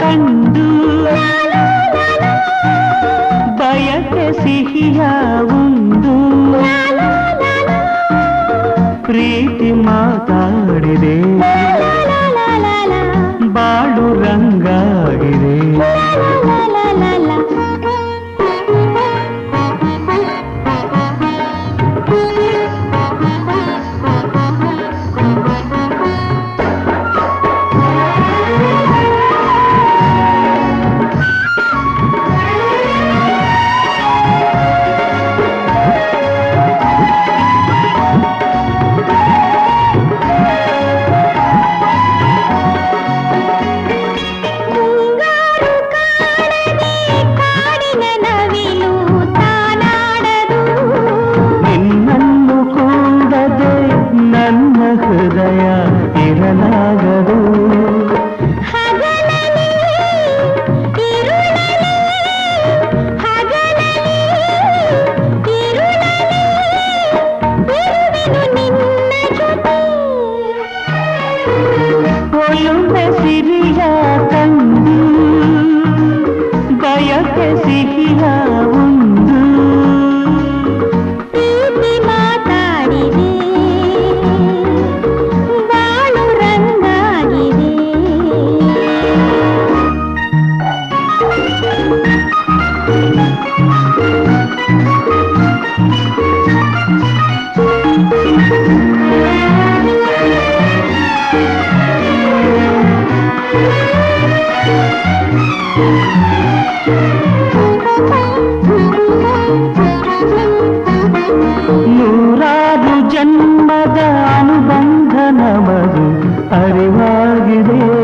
ಕಂಡು ಬಯಕೆ ಸಿಹಿಯ ಉಂದು ಪ್ರೀತಿ ಮಾತಾಡಿದೆ ನೂರಾರು ಜನ್ಮದ ಅನುಬಂಧ ನಮಗೆ ಅರಿವಾಗಿದೆ.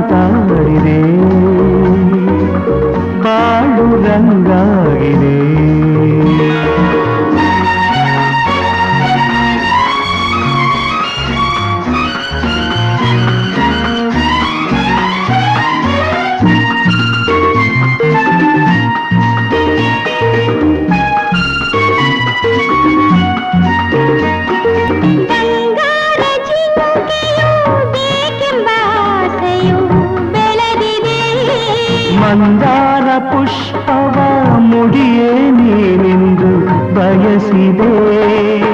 ಮಾತಾಡಿದೆ ಕಾಡು ರಂಗಾಗಿದೆ ಮಂದಾರ ಪುಷ್ಪವ ಮುಡಿಯೇ ನೀನೆಂದು ಬಯಸಿದೆ.